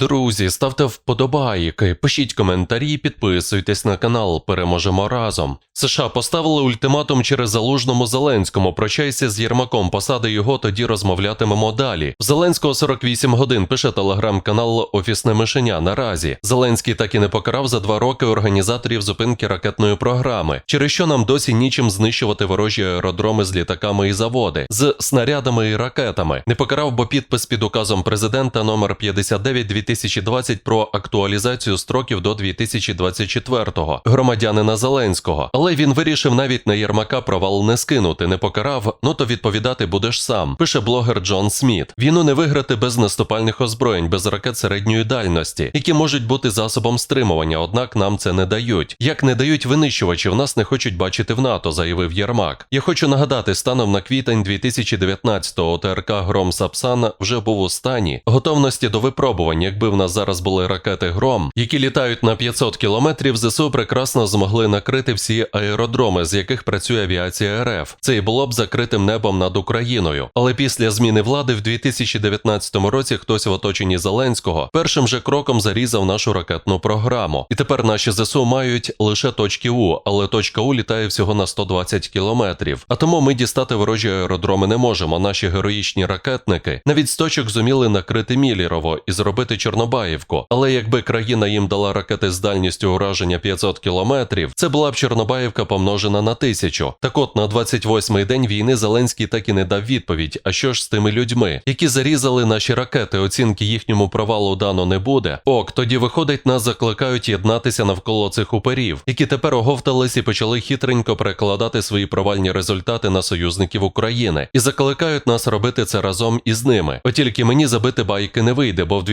Друзі, ставте вподобайки, пишіть коментарі, підписуйтесь на канал. Переможемо разом. США поставили ультиматум через залужному Зеленському. Прощайся з Єрмаком, посади його, тоді розмовлятимемо далі. В Зеленського 48 годин пише телеграм-канал Офісне мишеня. Наразі Зеленський так і не покарав за два роки організаторів зупинки ракетної програми, через що нам досі нічим знищувати ворожі аеродроми з літаками і заводи, з снарядами і ракетами. Не покарав, бо підпис під указом президента номер 59 2020 про актуалізацію строків до 2024-го громадянина Зеленського. Але він вирішив навіть на Єрмака провал не скинути, не покарав. Ну то відповідати будеш сам. Пише блогер Джон Сміт. Війну не виграти без наступальних озброєнь, без ракет середньої дальності, які можуть бути засобом стримування. Однак нам це не дають. Як не дають винищувачів, нас не хочуть бачити в НАТО, заявив Єрмак. Я хочу нагадати, станом на квітень 2019-го ОТРК Гром Сапсан вже був у стані готовності до випробувань. Якби в нас зараз були ракети Гром, які літають на 500 кілометрів, ЗСУ прекрасно змогли накрити всі аеродроми, з яких працює авіація РФ. Це і було б закритим небом над Україною. Але після зміни влади в 2019 році хтось в оточенні Зеленського першим же кроком зарізав нашу ракетну програму. І тепер наші ЗСУ мають лише точки У, але точка У літає всього на 120 кілометрів. А тому ми дістати ворожі аеродроми не можемо. Наші героїчні ракетники навіть з точок зуміли накрити Мілірово і зробити Чорнобаївку. Але якби країна їм дала ракети з дальністю ураження 500 кілометрів, це була б Чорнобаївка помножена на тисячу. Так от на 28-й день війни Зеленський так і не дав відповідь. А що ж з тими людьми, які зарізали наші ракети? Оцінки їхньому провалу дано не буде. Ок, тоді виходить, нас закликають єднатися навколо цих уперів, які тепер оговтались і почали хитренько перекладати свої провальні результати на союзників України і закликають нас робити це разом із ними. От тільки мені забити байки не вийде, бо в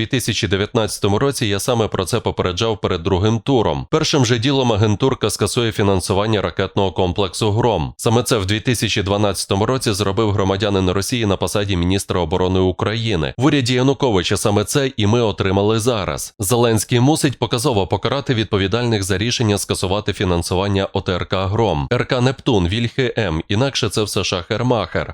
2019 році я саме про це попереджав перед другим туром. Першим же ділом агентурка скасує фінансування ракетного комплексу Гром. Саме це в 2012 році зробив громадянин Росії на посаді міністра оборони України. В уряді Януковича саме це і ми отримали зараз. Зеленський мусить показово покарати відповідальних за рішення скасувати фінансування ОТРК Гром, РК Нептун, Вільхи М. Інакше це все шахер-махер.